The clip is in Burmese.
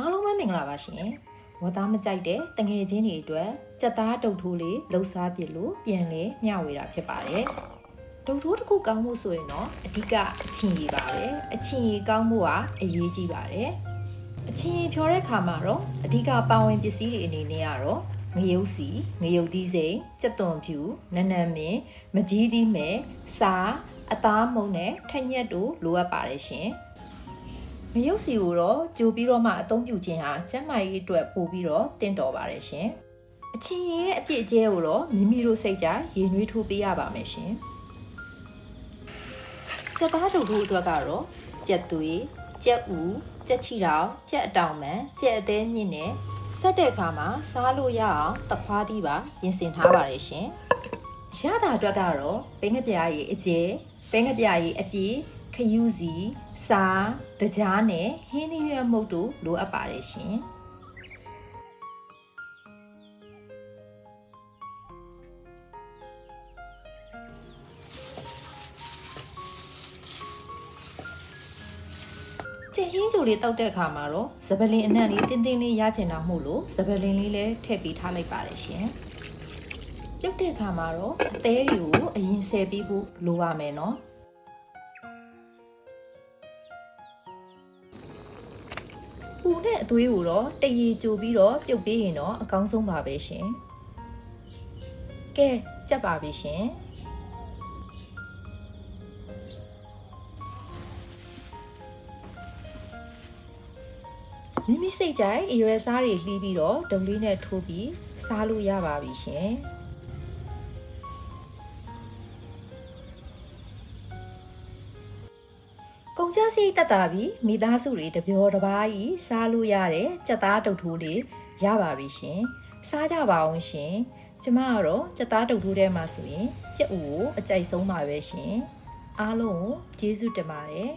အားလုံးပဲမင်္ဂလာပါရှင်ဝတ်သားမကြိုက်တဲ့တငယ်ချင်းတွေအတွက်စက်သားတုတ်ထိုးလေးလှုပ်ရှားပြလို့ပြန်လဲမျှဝေတာဖြစ်ပါတယ်တုတ်ထိုးတစ်ခုကောင်းမှုဆိုရင်တော့အဓိကအချင်းကြီးပါပဲအချင်းကြီးကောင်းမှုကအရေးကြီးပါတယ်အချင်းကြီးဖြောတဲ့ခါမှာတော့အဓိကပါဝင်ပစ္စည်းတွေအနေနဲ့ကတော့ငရုတ်စီငရုတ်သီးစိမ်စက်သွန်ဖြူနနံမင်းမကြီးသီးမဲစာအသားမုံနဲ့ထက်ညက်တို့လိုအပ်ပါတယ်ရှင် ငရုတ်စီကိုတော့ကြိုပြီးတော့မှအသုံးပြုခြင်းဟာကျန်းမာရေးအတွက်ပိုပြီးတော့တင့်တော်ပါတယ်ရှင်အချင်းရဲ့အပြည့်အကျဲကိုတော့မိမိတို့စိတ်ကြရေနွေးထိုးပေးရပါမယ်ရှင်ကြက်သားတို့တို့အတွက်ကတော့ကြက်သွေးကြက်ဥကြက်ချီတောင်ကြက်အတောင်မှန်ကြက်အသေးမြင့်နဲ့ဆက်တဲ့အခါမှာစားလို့ရအောင်တခွားသီးပါပြင်ဆင်ထားပါတယ်ရှင်ရတာအတွက်ကတော့ဘိန်းငပြားရီအကျဲဘိန်းငပြားရီအပြည့် ခယူးစီစားတကြားနဲ့ဟင်းသီးရွက်မှုတ်တို့လိုအပ်ပါတယ်ရှင်ကျဟင်းကြိုလေးတောက်တဲ့အခါမှာတော့ဇပလင်အနံ့လေးတင်းတင်းလေးရကျင်တာမို့လို့ဇပလင်လေးလည်းထည့်ပေးထားလိုက်ပါတယ်ရှင်ပြုတ်တဲ့အခါမှာတော့အသေးတွေကိုအရင်ဆယ်ပေးဖို့လိုပါမယ်နော် ပူနဲ့အသွေးကိုတော့တရေကြိုပြီးတော့ပြုတ်ပေးရင်တော့အကောင်းဆုံးပါပဲရှင်ကဲကြက်ပါပြီရှင်မိမိစိတ်ကြိုက်အရွယ်စားတွေလှီးပြီးတော့ဒုံလေးနဲ့ထိုးပြီးစားလို့ရပါပြီရှင် ကုန်ကြစိတ်တက်တာပြီးမိသားစုတွေတပျော်တစ်ပါးကြီးစားလို့ရတဲ့ကြက်သားတုတ်ထိုးလေးရပါပြီရှင်စားကြပါအောင်ရှင်ကျမကတော့ကြက်သားတုတ်ထိုးထဲမှာဆိုရင်ကြက်ဥကိုအကြိုက်ဆုံးပါပဲရှင်အားလုံးကိုကျေးဇူးတင်ပါတယ်